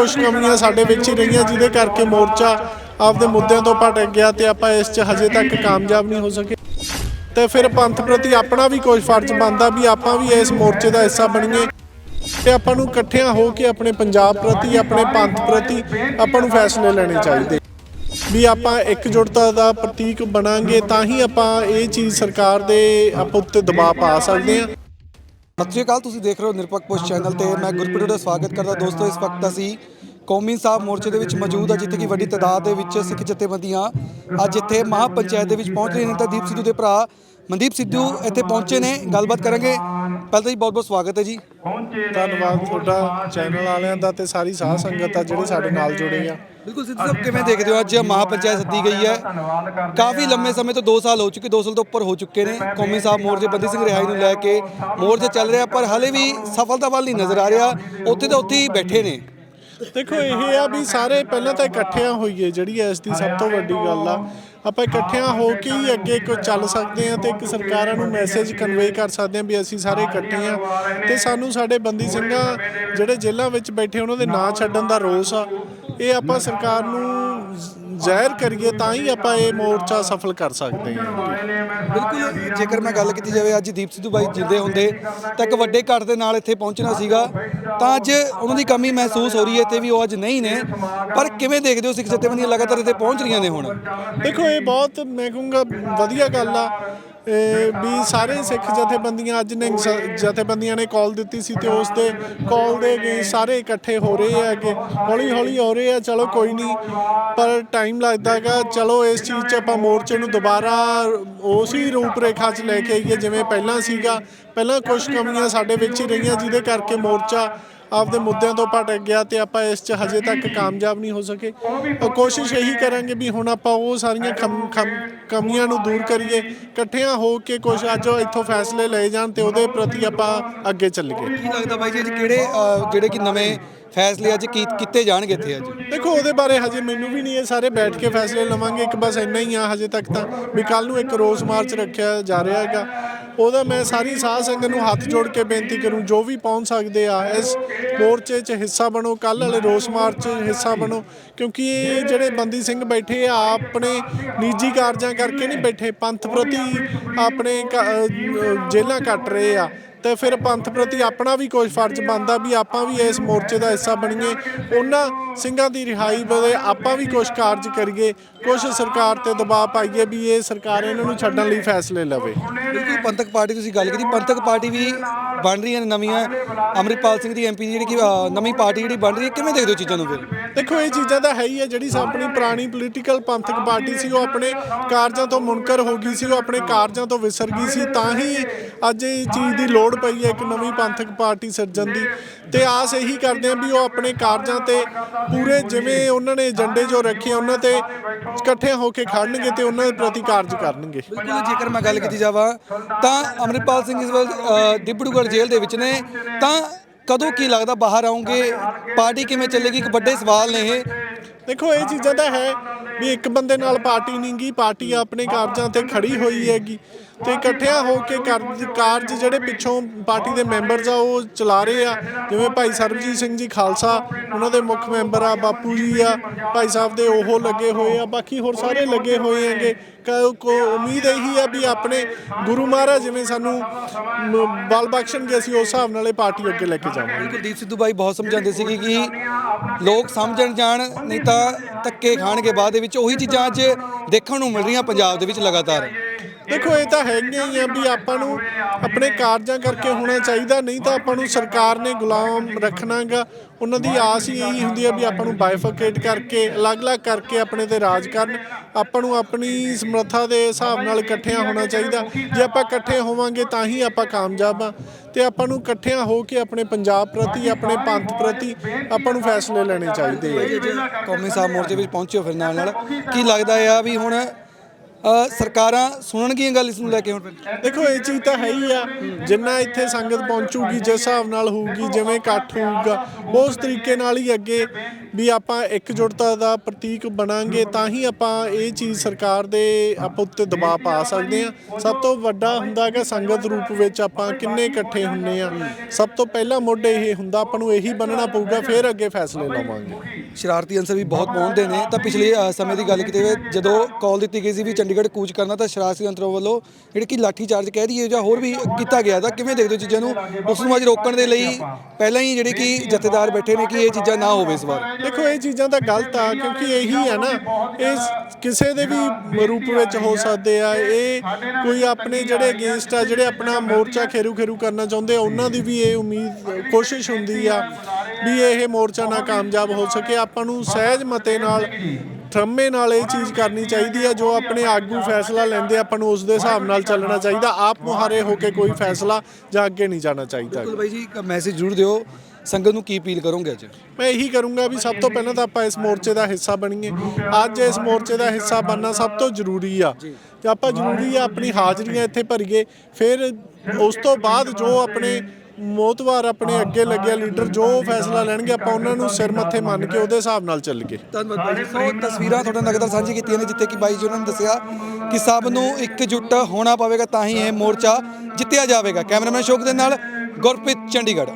ਕੁਝ ਕਮੀਆਂ ਸਾਡੇ ਵਿੱਚ ਹੀ ਰਹੀਆਂ, ਜਿਹਦੇ ਕਰਕੇ ਮੋਰਚਾ ਆਪਦੇ ਮੁੱਦਿਆਂ ਤੋਂ ਭਟਕ ਗਿਆ ਤੇ ਆਪਾਂ ਇਸ 'ਚ ਹਜੇ ਤੱਕ ਕਾਮਯਾਬ ਨਹੀਂ ਹੋ ਸਕੇ। ਤੇ ਫਿਰ ਪੰਥ ਪ੍ਰਤੀ ਆਪਣਾ ਵੀ ਕੋਈ ਫਰਜ਼ ਬਣਦਾ ਵੀ ਆਪਾਂ ਵੀ ਇਸ ਮੋਰਚੇ ਦਾ ਹਿੱਸਾ ਬਣੀਏ। ਤੇ ਆਪਾਂ ਨੂੰ ਇਕੱਠਿਆਂ ਹੋ ਕੇ ਆਪਣੇ ਪੰਜਾਬ ਪ੍ਰਤੀ, ਆਪਣੇ ਪੰਥ ਪ੍ਰਤੀ ਆਪਾਂ ਨੂੰ ਫੈਸਲੇ ਲੈਣੇ ਚਾਹੀਦੇ। ਵੀ ਆਪਾਂ ਇਕਜੁੱਟਤਾ ਦਾ ਪ੍ਰਤੀਕ ਬਣਾਂਗੇ ਤਾਂ ਹੀ ਆਪਾਂ ਇਹ ਚੀਜ਼ ਸਰਕਾਰ ਦੇ ਆਪ ਉੱਤੇ ਦਬਾਅ ਪਾ ਸਕਦੇ ਹਾਂ। ਸਤਿ ਸ਼੍ਰੀ ਅਕਾਲ ਤੁਸੀਂ ਦੇਖ ਰਹੇ ਹੋ ਨਿਰਪੱਖ ਪੋਸਟ ਚੈਨਲ ਤੇ ਮੈਂ ਗੁਰਪ੍ਰੀਤ ਦਾ ਸਵਾਗਤ ਕਰਦਾ। ਦੋਸਤੋ ਇਸ ਵਕਤ ਅਸੀਂ ਕੌਮੀ ਸਾਹਿਬ ਮੋਰਚੇ ਦੇ ਵਿੱਚ ਮੌਜੂਦ ਆ ਜਿੱਥੇ ਕਿ ਵੱਡੀ ਤਾਦਾਦ ਦੇ ਵਿੱਚ ਸਿੱਖ ਜਥੇਬੰਦੀਆਂ ਅੱਜ ਇੱਥੇ ਮਹਾ ਪੰਚਾਇਤ ਦੇ ਵਿੱਚ ਪਹੁੰਚ ਰਹੀਆਂ ਨੇ। ਤਾਂ ਦੀਪ ਸਿੱਧੂ ਦੇ ਭਰਾ ਮਨਦੀਪ ਸਿੱਧੂ ਇੱਥੇ ਪਹੁੰਚੇ ਨੇ। ਗੱਲਬਾਤ ਕਰਾਂਗੇ। ਪਹਿਲਾਂ ਤਾਂ ਜੀ ਬਹੁਤ ਬਹੁਤ ਸਵਾਗਤ ਹੈ ਜੀ। ਧੰਨਵਾਦ ਤੁਹਾਡਾ ਚੈਨਲ ਵਾਲਿਆਂ ਦਾ ਤੇ ਸਾਰੀ ਸਾਧ ਸੰਗਤ ਆ ਜਿਹੜੇ ਸਾਡੇ ਨਾਲ ਜੁੜੇ ਆ। ਬਿਲਕੁਲ ਸਿੱਧੂ ਸਾਹਿਬ ਕਿਵੇਂ ਦੇਖਦੇ ਹੋ ਅੱਜ ਮਹਾ ਪੰਚਾਇਤ ਸੱਦੀ ਗਈ ਹੈ? ਕਾਫੀ ਲੰਮੇ ਸਮੇਂ ਤੋਂ 2 ਸਾਲ ਹੋ ਚੁੱਕੇ 2 ਸਾਲ ਤੋਂ ਉੱਪਰ ਹੋ ਚੁੱਕੇ ਨੇ। ਕੌਮੀ ਸਾਹਿਬ ਮੋਰਚੇ ਬੰਦੀ ਸਿੰਘ ਰਿਹਾਈ ਨੂੰ ਲੈ ਕੇ ਮੋਰਚਾ ਚੱਲ ਰਿਹਾ ਪਰ ਹਲੇ ਵੀ ਸਫਲਤਾ ਵੱਲ ਨਹੀਂ ਨਜ਼ਰ ਆ ਰਿਹਾ। ਉੱਥੇ ਤਾਂ ਉੱਥੇ ਹੀ ਬੈਠੇ ਨੇ। ਦੇਖੋ ਇਹ ਆ ਵੀ ਸਾਰੇ ਪਹਿਲਾਂ ਤਾਂ ਇਕੱਠਿਆਂ ਹੋਈਏ ਜਿਹੜੀ ਇਸ ਦੀ ਸਭ ਤੋਂ ਵੱਡੀ ਗੱਲ ਆ। ਆਪਾਂ ਇਕੱਠਿਆਂ ਹੋ ਕੇ ਹੀ ਅੱਗੇ ਕੋਈ ਚੱਲ ਸਕਦੇ ਆ ਤੇ ਇੱਕ ਸਰਕਾਰਾਂ ਨੂੰ ਮੈਸੇਜ ਕਨਵੇ ਕਰ ਸਕਦੇ ਆ ਵੀ ਅਸੀਂ ਸਾਰੇ ਇਕੱਠੇ ਆ ਤੇ ਸਾਨੂੰ ਸਾਡੇ ਬੰਦੀ ਸਿੰਘਾਂ ਜਿਹੜੇ ਜੇਲ੍ਹਾਂ ਵਿੱਚ ਬੈਠੇ ਉਹਨਾਂ ਦੇ ਨਾਂ ਛੱਡਣ ਦਾ ਰੋਸ ਆ। ਇਹ ਆਪਾਂ ਸਰਕਾਰ ਨੂੰ ਜ਼ਾਹਿਰ ਕਰੀਏ ਤਾਂ ਹੀ ਆਪਾਂ ਇਹ ਮੋਰਚਾ ਸਫਲ ਕਰ ਸਕਦੇ ਹਾਂ। ਬਿਲਕੁਲ ਜੇਕਰ ਮੈਂ ਗੱਲ ਕੀਤੀ ਜਾਵੇ ਅੱਜ ਦੀਪ ਸਿੱਧੂ ਬਾਈ ਜਿੰਦੇ ਹੁੰਦੇ ਤਾਂ ਇੱਕ ਵੱਡੇ ਘੱਟ ਦੇ ਨਾਲ ਇੱਥੇ ਪਹੁੰਚਣਾ ਸੀਗਾ। ਤਾਂ ਅੱਜ ਉਹਨਾਂ ਦੀ ਕਮੀ ਮਹਿਸੂਸ ਹੋ ਰਹੀ ਹੈ ਤੇ ਵੀ ਉਹ ਅੱਜ ਨਹੀਂ ਨੇ ਪਰ ਕਿਵੇਂ ਦੇਖਦੇ ਹੋ ਸਿੱਖ ਜਥੇਬੰਦੀਆਂ ਲਗਾਤਾਰ ਇੱਥੇ ਪਹੁੰਚ ਰਹੀਆਂ ਨੇ ਹੁਣ? ਦੇਖੋ ਇਹ ਬਹੁਤ ਮੈਂ ਕਹੂੰਗਾ ਵਧੀਆ ਗੱਲ ਆ। ਵੀ ਸਾਰੇ ਸਿੱਖ ਜਥੇਬੰਦੀਆਂ ਅੱਜ ਨੇ ਜ- ਜਥੇਬੰਦੀਆਂ ਨੇ ਕਾਲ ਦਿੱਤੀ ਸੀ ਤੇ ਉਸ ਦੇ ਕਾਲ ਦੇ ਅਗੇ ਸਾਰੇ ਇਕੱਠੇ ਹੋ ਰਹੇ ਹੈਗੇ ਹੌਲੀ ਹੌਲੀ ਹੋ ਰਹੇ ਆ, ਚਲੋ ਕੋਈ ਨਹੀਂ, ਪਰ ਟਾਈਮ ਲੱਗਦਾ ਲੱਗਦਾਗਾ ਚਲੋ ਇਸ ਚੀਜ਼ 'ਚ ਆਪਾਂ ਮੋਰਚੇ ਨੂੰ ਦੁਬਾਰਾ ਉਸੇ ਰੂਪ ਰੇਖਾ 'ਚ ਲੈ ਕੇ ਆਈਏ, ਜਿਵੇਂ ਪਹਿਲਾਂ ਸੀਗਾ। ਪਹਿਲਾਂ ਕੁਝ ਕਮੀਆਂ ਸਾਡੇ ਵਿੱਚ ਹੀ ਰਹੀਆਂ, ਜਿਹਦੇ ਕਰਕੇ ਮੋਰਚਾ ਆਪਦੇ ਮੁੱਦਿਆਂ ਤੋਂ ਭਟਕ ਗਿਆ ਤੇ ਆਪਾਂ ਇਸ 'ਚ ਹਜੇ ਤੱਕ ਕਾਮਯਾਬ ਨਹੀਂ ਹੋ ਸਕੇ। ਕੋਸ਼ਿਸ਼ ਇਹੀ ਕਰਾਂਗੇ ਵੀ ਹੁਣ ਆਪਾਂ ਉਹ ਸਾਰੀਆਂ ਕਮੀਆਂ ਨੂੰ ਦੂਰ ਕਰੀਏ ਇਕੱਠਿਆਂ ਹੋ ਕੇ ਕੁਝ ਅੱਜ ਇੱਥੋਂ ਫੈਸਲੇ ਲਏ ਜਾਣ ਤੇ ਉਹਦੇ ਪ੍ਰਤੀ ਆਪਾਂ ਅੱਗੇ ਚੱਲੀਏ। ਕੀ ਲੱਗਦਾ ਬਾਈ ਜੀ ਅੱਜ ਕਿਹੜੇ ਜਿਹੜੇ ਕਿ ਨਵੇਂ ਫੈਸਲੇ ਅੱਜ ਕੀ ਕੀਤੇ ਜਾਣਗੇ ਇੱਥੇ ਅੱਜ? ਦੇਖੋ ਉਹਦੇ ਬਾਰੇ ਹਜੇ ਮੈਨੂੰ ਵੀ ਨਹੀਂ ਇਹ ਸਾਰੇ ਬੈਠ ਕੇ ਫੈਸਲੇ ਲਵਾਂਗੇ। ਇੱਕ ਬਸ ਇੰਨਾ ਹੀ ਆ ਹਜੇ ਤੱਕ ਤਾਂ ਵੀ ਕੱਲ ਨੂੰ ਇੱਕ ਰੋਸ ਮਾਰਚ ਰੱਖਿਆ ਜਾ ਰਿਹਾ ਹੈਗਾ। ਉਹਦਾ ਮੈਂ ਸਾਰੀ ਸਾਧ ਸੰਗਤ ਨੂੰ ਹੱਥ ਜੋੜ ਕੇ ਬੇਨਤੀ ਕਰੂੰ, ਜੋ ਵੀ ਪਹੁੰਚ ਸਕਦੇ ਆ, ਇਸ ਮੋਰਚੇ 'ਚ ਹਿੱਸਾ ਬਣੋ ਕੱਲ ਵਾਲੇ ਰੋਸ ਮਾਰਚ 'ਚ ਹਿੱਸਾ ਬਣੋ, ਕਿਉਂਕਿ ਇਹ ਜਿਹੜੇ ਬੰਦੀ ਸਿੰਘ ਬੈਠੇ ਆ, ਆਪਣੇ ਨਿੱਜੀ ਕਾਰਜਾਂ ਕਰਕੇ ਨਹੀਂ ਬੈਠੇ, ਪੰਥ ਪ੍ਰਤੀ ਆਪਣੇ ਕ- ਅਹ ਕੱਟ ਰਹੇ ਆ। ਤੇ ਫਿਰ ਪੰਥ ਪ੍ਰਤੀ ਆਪਣਾ ਵੀ ਕੋਈ ਫਰਜ਼ ਬਣਦਾ ਵੀ ਆਪਾਂ ਵੀ ਇਸ ਮੋਰਚੇ ਦਾ ਹਿੱਸਾ ਬਣੀਏ, ਉਹਨਾਂ ਸਿੰਘਾਂ ਦੀ ਰਿਹਾਈ ਬਾਰੇ ਆਪਾਂ ਵੀ ਕੁਝ ਕਾਰਜ ਕਰੀਏ ਕੁਝ ਸਰਕਾਰ ਤੇ ਦਬਾਅ ਪਾਈਏ ਵੀ ਇਹ ਸਰਕਾਰ ਇਹਨਾਂ ਨੂੰ ਛੱਡਣ ਲਈ ਫੈਸਲੇ ਲਵੇ। ਬਿਲਕੁਲ, ਪੰਥਕ ਪਾਰਟੀ ਤੁਸੀਂ ਗੱਲ ਕੀਤੀ, ਪੰਥਕ ਪਾਰਟੀ ਵੀ ਬਣ ਰਹੀਆਂ ਨੇ ਨਵੀਆਂ, ਅੰਮ੍ਰਿਤਪਾਲ ਸਿੰਘ ਦੀ ਐਮਪੀ ਜਿਹੜੀ ਕਿ ਨਵੀਂ ਪਾਰਟੀ ਜਿਹੜੀ ਬਣ ਰਹੀ ਹੈ, ਕਿਵੇਂ ਦੇਖਦੇ ਹੋ ਚੀਜ਼ਾਂ ਨੂੰ ਫਿਰ? ਦੇਖੋ ਇਹ ਚੀਜ਼ਾਂ ਤਾਂ ਹੈ ਹੀ ਹੈ ਜਿਹੜੀ ਆਪਣੀ ਪੁਰਾਣੀ ਪੋਲੀਟੀਕਲ ਪੰਥਕ ਪਾਰਟੀ ਸੀ ਉਹ ਆਪਣੇ ਕਾਰਜਾਂ ਤੋਂ ਮੁਨਕਰ ਹੋ ਗਈ ਸੀ ਉਹ ਆਪਣੇ ਕਾਰਜਾਂ ਤੋਂ ਵਿਸਰ ਗਈ ਸੀ ਤਾਂ ਹੀ ਅੱਜ ਇਹ ਚੀਜ਼ ਦੀ ਲੋੜ ਪਈ ਹੈ ਇੱਕ ਨਵੀਂ ਪੰਥਕ ਪਾਰਟੀ ਸਿਰਜਣ ਦੀ। ਤੇ ਆਸ ਇਹੀ ਕਰਦੇ ਆ ਵੀ ਉਹ ਆਪਣੇ ਕਾਰਜਾਂ ਤੇ ਪੂਰੇ ਜਿਵੇਂ ਉਹਨਾਂ ਨੇ ਏਜੰਡੇ ਜੋ ਰੱਖੇ ਉਹਨਾਂ ਤੇ ਇਕੱਠੇ ਹੋ ਕੇ ਖੜਨਗੇ ਤੇ ਉਹਨਾਂ ਦੇ ਪ੍ਰਤੀ ਕਾਰਜ ਕਰਨਗੇ। ਬਿਲਕੁਲ ਜੇਕਰ ਮੈਂ ਗੱਲ ਕੀਤੀ ਜਾਵਾਂ ਤਾਂ ਅੰਮ੍ਰਿਤਪਾਲ ਸਿੰਘ ਇਸ ਵੇਲੇ ਅਹ, ਜੇਲ੍ਹ ਦੇ ਵਿੱਚ ਨੇ ਤਾਂ ਕਦੋਂ ਕੀ ਲੱਗਦਾ ਬਾਹਰ ਆਉਂਗੇ? ਪਾਰਟੀ ਕਿਵੇਂ ਚੱਲੇਗੀ? ਇੱਕ ਵੱਡੇ ਸਵਾਲ ਨੇ ਇਹ। ਦੇਖੋ, ਇਹ ਚੀਜ਼ਾਂ ਤਾਂ ਹੈ ਵੀ ਇੱਕ ਬੰਦੇ ਨਾਲ ਪਾਰਟੀ ਨਹੀਂ ਗੀ ਪਾਰਟੀ ਆਪਣੇ ਕਾਰਜਾਂ ਤੇ ਖੜੀ ਹੋਈ ਹੈਗੀ। ਤੇ ਇਕੱਠਿਆਂ ਹੋ ਕੇ ਕਾਰਜ ਕਾਰਜ ਜਿਹੜੇ ਪਿੱਛੋਂ ਪਾਰਟੀ ਦੇ ਮੈਂਬਰਸ ਆ, ਉਹ ਚਲਾ ਰਹੇ ਆ। ਜਿਵੇਂ ਭਾਈ ਸਰਬਜੀਤ ਸਿੰਘ ਜੀ ਖਾਲਸਾ, ਉਹਨਾਂ ਦੇ ਮੁੱਖ ਮੈਂਬਰ ਆ, ਬਾਪੂ ਜੀ ਆ, ਭਾਈ ਸਾਹਿਬ ਦੇ ਉਹ ਲੱਗੇ ਹੋਏ ਆ, ਬਾਕੀ ਹੋਰ ਸਾਰੇ ਲੱਗੇ ਹੋਏ ਹੈਗੇ। ਕ- ਕੋ ਉਮੀਦ ਇਹੀ ਆ ਵੀ ਆਪਣੇ ਗੁਰੂ ਮਹਾਰਾਜ, ਜਿਵੇਂ ਸਾਨੂੰ ਬਲ ਬਖਸ਼ਣਗੇ, ਅਸੀਂ ਉਸ ਹਿਸਾਬ ਨਾਲ ਇਹ ਪਾਰਟੀ ਅੱਗੇ ਲੈ ਕੇ ਜਾਵਾਂਗੇ। ਬਿਲਕੁਲ ਦੀਪ ਸਿੱਧੂ ਬਾਈ ਬਹੁਤ ਸਮਝਾਉਂਦੇ ਸੀਗੇ ਕਿ ਲੋਕ ਸਮਝਣ ਜਾਣ, ਨਹੀਂ ਤਾਂ ਧੱਕੇ ਖਾਣਗੇ। ਬਾਅਦ ਦੇ ਵਿੱਚ ਉਹੀ ਚੀਜ਼ਾਂ ਅੱਜ ਦੇਖਣ ਨੂੰ ਮਿਲ ਰਹੀਆਂ ਪੰਜਾਬ ਦੇ ਵਿੱਚ ਲਗਾਤਾਰ। ਦੇਖੋ, ਇਹ ਤਾਂ ਹੈਗੀਆਂ ਹੀ ਆ ਵੀ ਆਪਾਂ ਨੂੰ ਆਪਣੇ ਕਾਰਜਾਂ ਕਰਕੇ ਹੋਣਾ ਚਾਹੀਦਾ, ਨਹੀਂ ਤਾਂ ਆਪਾਂ ਨੂੰ ਸਰਕਾਰ ਨੇ ਗੁਲਾਮ ਰੱਖਣਾਗਾ। ਉਹਨਾਂ ਦੀ ਆਸ ਹੀ ਇਹੀ ਹੁੰਦੀ ਹੈ ਵੀ ਆਪਾਂ ਨੂੰ ਬਾਈਫਰਕੇਟ ਕਰਕੇ, ਅਲੱਗ-ਅਲੱਗ ਕਰਕੇ ਆਪਣੇ ਤੇ ਰਾਜ ਕਰਨ। ਆਪਾਂ ਨੂੰ ਆਪਣੀ ਸਮਰੱਥਾ ਦੇ ਹਿਸਾਬ ਨਾਲ ਇਕੱਠਿਆਂ ਹੋਣਾ ਚਾਹੀਦਾ। ਜੇ ਆਪਾਂ ਇਕੱਠੇ ਹੋਵਾਂਗੇ ਤਾਂ ਹੀ ਆਪਾਂ ਕਾਮਯਾਬ ਆ। ਤੇ ਆਪਾਂ ਨੂੰ ਇਕੱਠਿਆਂ ਹੋ ਕੇ ਆਪਣੇ ਪੰਜਾਬ ਪ੍ਰਤੀ, ਆਪਣੇ ਪੰਥ ਪ੍ਰਤੀ ਆਪਾਂ ਨੂੰ ਫੈਸਲੇ ਲੈਣੇ ਚਾਹੀਦੇ ਆ। ਕੌਮੀ ਸਾਹਿਬ ਮੋਰਚੇ ਵਿੱਚ ਪਹੁੰਚਿਓ ਫਿਰ ਨਾਲ ਨਾਲ ਕੀ ਲੱਗਦਾ ਆ ਵੀ ਹੁਣ ਸਰਕਾਰਾਂ ਸੁਣਨਗੀਆਂ ਗੱਲ ਇਸ ਨੂੰ ਲੈ ਕੇ ਹੁਣ ਦੇਖੋ, ਇਹ ਚੀਜ਼ ਤਾਂ ਹੈ ਹੀ ਆ। ਜਿੰਨਾ ਇੱਥੇ ਸੰਗਤ ਪਹੁੰਚੂਗੀ, ਜਿਸ ਹਿਸਾਬ ਨਾਲ ਹੋਊਗੀ, ਜਿਵੇਂ ਇਕੱਠ ਹੋਊਗਾ, ਉਸ ਤਰੀਕੇ ਨਾਲ ਹੀ ਅੱਗੇ ਵੀ ਆਪਾਂ ਇਕਜੁੱਟਤਾ ਦਾ ਪ੍ਰਤੀਕ ਬਣਾਂਗੇ ਤਾਂ ਹੀ ਆਪਾਂ ਇਹ ਚੀਜ਼ ਸਰਕਾਰ ਦੇ ਆਪਾਂ ਉੱਤੇ ਦਬਾਅ ਪਾ ਸਕਦੇ ਆ ਸਭ ਤੋਂ ਵੱਡਾ ਹੁੰਦਾ ਕਿ ਸੰਗਤ ਰੂਪ ਵਿੱਚ ਆਪਾਂ ਕਿੰਨੇ ਇਕੱਠੇ ਹੁੰਨੇ ਆ ਸਭ ਤੋਂ ਪਹਿਲਾ ਮੁੱਢ ਇਹ ਹੁੰਦਾ ਆਪਾਂ ਨੂੰ ਇਹੀ ਬਣਨਾ ਪਊਗਾ, ਫਿਰ ਅੱਗੇ ਫੈਸਲੇ ਲਵਾਂਗੇ। ਸ਼ਰਾਰਤੀ ਅੰਸਰ ਵੀ ਬਹੁਤ ਪਹੁੰਚਦੇ ਨੇ। ਤਾਂ ਪਿਛਲੇ ਸਮੇਂ ਦੀ ਗੱਲ ਕੀਤੀ ਜਾਵੇ ਜਦੋਂ ਕਾਲ ਦਿੱਤੀ ਗਈ ਸੀ ਵੀ ਚੰਡੀਗੜ੍ਹ ਕੂਚ ਕਰਨਾ, ਤਾਂ ਸ਼ਰਾਰਤੀ ਅੰਸਰਾਂ ਵੱਲੋਂ ਜਿਹੜੀ ਕਿ ਲਾਠੀ ਚਾਰਜ ਕਹਿ ਦਈਏ ਜਾਂ ਹੋਰ ਵੀ ਕੀਤਾ ਗਿਆ ਤਾਂ ਕਿਵੇਂ ਦੇਖਦੇ ਹੋ ਚੀਜ਼ਾਂ ਨੂੰ? ਉਸ ਨੂੰ ਅੱਜ ਰੋਕਣ ਦੇ ਲਈ ਪਹਿਲਾਂ ਹੀ ਜਿਹੜੇ ਕਿ ਜਥੇਦਾਰ ਬੈਠੇ ਨੇ ਕਿ ਇਹ ਚੀਜ਼ਾਂ ਨਾ ਹੋਵੇ ਇਸ ਵਾਰ। ਦੇਖੋ ਇਹ ਚੀਜ਼ਾਂ ਤਾਂ ਗਲਤ ਆ ਕਿਉਂਕਿ ਇਹੀ ਹੈ ਨਾ ਇਹ ਕਿਸੇ ਦੇ ਵੀ ਰੂਪ ਵਿੱਚ ਹੋ ਸਕਦੇ ਆ। ਇਹ ਕੋਈ ਆਪਣੇ ਜਿਹੜੇ ਅਗੇਂਸਟ ਆ ਜਿਹੜੇ ਆਪਣਾ ਮੋਰਚਾ ਖੇਰੂ ਖੇਰੂ ਕਰਨਾ ਚਾਹੁੰਦੇ ਆ ਉਹਨਾਂ ਦੀ ਵੀ ਇਹ ਉਮੀਦ ਕੋਸ਼ਿਸ਼ ਹੁੰਦੀ ਆ ਵੀ ਇਹ ਮੋਰਚਾ ਨਾ ਕਾਮਯਾਬ ਹੋ ਸਕੇ। ਆਪਾਂ ਨੂੰ ਸਹਿਜ ਮਤੇ ਨਾਲ ਠਰਮੇ ਨਾਲ ਇਹ ਚੀਜ਼ ਕਰਨੀ ਚਾਹੀਦੀ ਆ ਜੋ ਆਪਣੇ ਆਗੂ ਫੈਸਲਾ ਲੈਂਦੇ ਆ, ਆਪਾਂ ਨੂੰ ਉਸ ਦੇ ਹਿਸਾਬ ਨਾਲ ਚੱਲਣਾ ਚਾਹੀਦਾ। ਆਪ ਮੁਹਾਰੇ ਹੋ ਕੇ ਕੋਈ ਫੈਸਲਾ ਜਾਂ ਅੱਗੇ ਨਹੀਂ ਜਾਣਾ ਚਾਹੀਦਾ। ਬਿਲਕੁਲ ਬਾਈ ਜੀ ਇੱਕ ਮੈਸੇਜ ਜ਼ਰੂਰ ਦਿਓ। ਸੰਗਤ ਨੂੰ ਕੀ ਅਪੀਲ ਕਰੋਗੇ ਅੱਜ? ਮੈਂ ਇਹੀ ਕਰੂੰਗਾ ਵੀ ਸਭ ਤੋਂ ਪਹਿਲਾਂ ਤਾਂ ਆਪਾਂ ਇਸ ਮੋਰਚੇ ਦਾ ਹਿੱਸਾ ਬਣੀਏ। ਅੱਜ ਇਸ ਮੋਰਚੇ ਦਾ ਹਿੱਸਾ ਬਣਨਾ ਸਭ ਤੋਂ ਜ਼ਰੂਰੀ ਆ। ਤੇ ਆਪਾਂ ਜ਼ਰੂਰੀ ਆ ਆਪਣੀ ਹਾਜ਼ਰੀਆਂ ਇੱਥੇ ਭਰੀਏ। ਫਿਰ ਉਸ ਤੋਂ ਬਾਅਦ ਜੋ ਆਪਣੇ ਮੋਤਵਾਰ ਆਪਣੇ ਅੱਗੇ ਲੱਗਿਆ ਲੀਡਰ ਜੋ ਫੈਸਲਾ ਲੈਣਗੇ ਆਪਾਂ ਉਹਨਾਂ ਨੂੰ ਸਿਰ ਮੱਥੇ ਮੰਨ ਕੇ ਉਹਦੇ ਹਿਸਾਬ ਨਾਲ ਚੱਲੀਏ। ਧੰਨਵਾਦ ਬਾਈ ਜੀ। ਸੋ ਤਸਵੀਰਾਂ ਤੁਹਾਡੇ ਨਾਲ ਲਗਾਤਾਰ ਸਾਂਝੀ ਕੀਤੀਆਂ ਨੇ ਜਿੱਥੇ ਕਿ ਬਾਈ ਜੀ ਉਹਨਾਂ ਨੇ ਦੱਸਿਆ ਕਿ ਸਭ ਨੂੰ ਇਕਜੁੱਟ ਹੋਣਾ ਪਵੇਗਾ ਤਾਂ ਹੀ ਇਹ ਮੋਰਚਾ ਜਿੱਤਿਆ ਜਾਵੇਗਾ। ਕੈਮਰਾਮੈਨ ਸ਼ੋਕ ਦੇ ਨਾਲ ਗੁਰਪ੍ਰੀਤ ਚੰਡੀਗੜ੍ਹ।